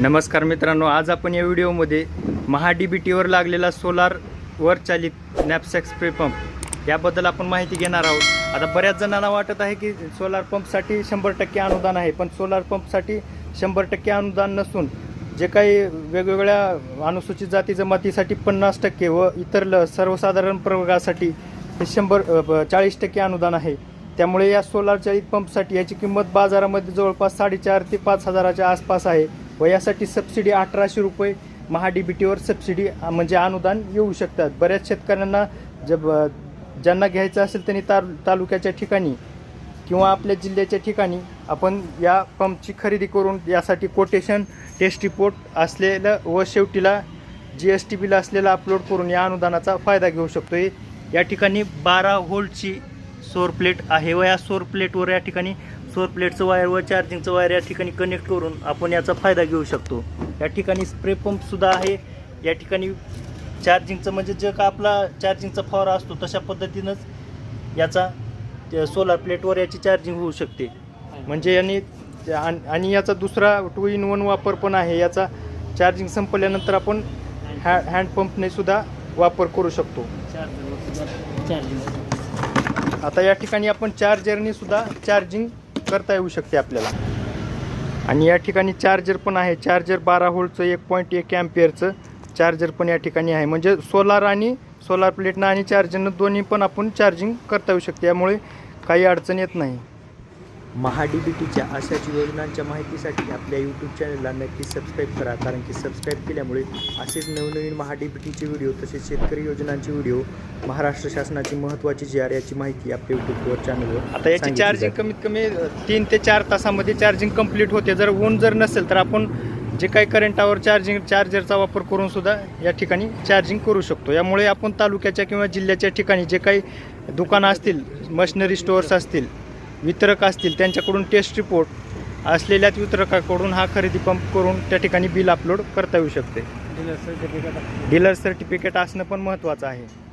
नमस्कार मित्रांनो आज आपण या व्हिडिओमध्ये महा डी बी टीवर लागलेला सोलार वर चालित नॅपसॅक स्प्रे पंप याबद्दल आपण माहिती घेणार आहोत. आता बऱ्याच जणांना वाटत आहे की सोलार पंपसाठी शंभर टक्के अनुदान आहे पण सोलार पंपसाठी शंभर टक्के अनुदान नसून जे काही वेगवेगळ्या अनुसूचित जाती जमातीसाठी पन्नास टक्के व इतर ल सर्वसाधारण प्रवर्गासाठी हे शंभर चाळीस टक्के अनुदान आहे. त्यामुळे या सोलार चालित पंपसाठी याची किंमत बाजारामध्ये जवळपास साडेचार ते पाच हजाराच्या आसपास आहे. व यासाठी सबसिडी अठराशे रुपये महा डी बी टीवर सबसिडी म्हणजे अनुदान येऊ शकतात. बऱ्याच शेतकऱ्यांना जब ज्यांना घ्यायचं असेल त्यांनी ताल तालुक्याच्या ठिकाणी किंवा आपल्या जिल्ह्याच्या ठिकाणी आपण या पंपची खरेदी करून यासाठी कोटेशन टेस्ट रिपोर्ट असलेलं व शेवटीला जी एस टी बिल असलेलं अपलोड करून या अनुदानाचा फायदा घेऊ शकतो या ठिकाणी बारा व्होल्टची सोर प्लेट आहे व या सोर प्लेटवर या ठिकाणी सोर प्लेटचं वायर व चार्जिंगचं वायर या ठिकाणी कनेक्ट करून आपण याचा फायदा घेऊ शकतो. या ठिकाणी स्प्रे पंपसुद्धा आहे. या ठिकाणी चार्जिंगचं म्हणजे जे का आपला चार्जिंगचा फवारा असतो तशा पद्धतीनंच याचा सोलार प्लेटवर याची चार्जिंग होऊ शकते. म्हणजे यांनी आणि आणि याचा दुसरा टू इन वन वापर पण आहे. याचा चार्जिंग संपल्यानंतर आपण हॅ हँडपंपने सुद्धा वापर करू शकतो. आता या ठिकाणी आपण चार्जरनेसुद्धा चार्जिंग करता येऊ शकते आपल्याला. आणि या ठिकाणी चार्जर पण आहे. चार्जर बारा होल्डचं एक पॉईंट एक ॲम्पियरचं चार्जर पण या ठिकाणी आहे. म्हणजे सोलार आणि सोलार प्लेटनं आणि चार्जरनं दोन्ही पण आपण चार्जिंग करता येऊ शकते. यामुळे काही अडचण येत नाही. महा डी बी टीच्या अशाच योजनांच्या माहितीसाठी आपल्या यूट्यूब चॅनलला नक्की सबस्क्राईब करा. कारण की सबस्क्राईब केल्यामुळे असेच नवनवीन महा डी बी टीचे व्हिडिओ तसेच शेतकरी योजनांचे व्हिडिओ महाराष्ट्र शासनाची महत्त्वाची जी आर याची माहिती आपल्या यूट्यूबवर चॅनलवर आता याची चार्जिंग. कमीत कमी तीन ते चार तासामध्ये चार्जिंग कंप्लीट होते. जर ऊन जर नसेल तर आपण जे काही करंटावर चार्जिंग चार्जरचा वापर करून सुद्धा या ठिकाणी चार्जिंग करू शकतो. यामुळे आपण तालुक्याच्या किंवा जिल्ह्याच्या ठिकाणी जे काही दुकानं असतील मशिनरी स्टोअर्स असतील वितरक असतील त्यांच्याकडून टेस्ट रिपोर्ट असलेल्याच वितरकाकडून हा खरेदी पंप करून त्या ठिकाणी बिल अपलोड करता येऊ शकते. डीलर सर्टिफिकेट असणं पण महत्त्वाचं आहे.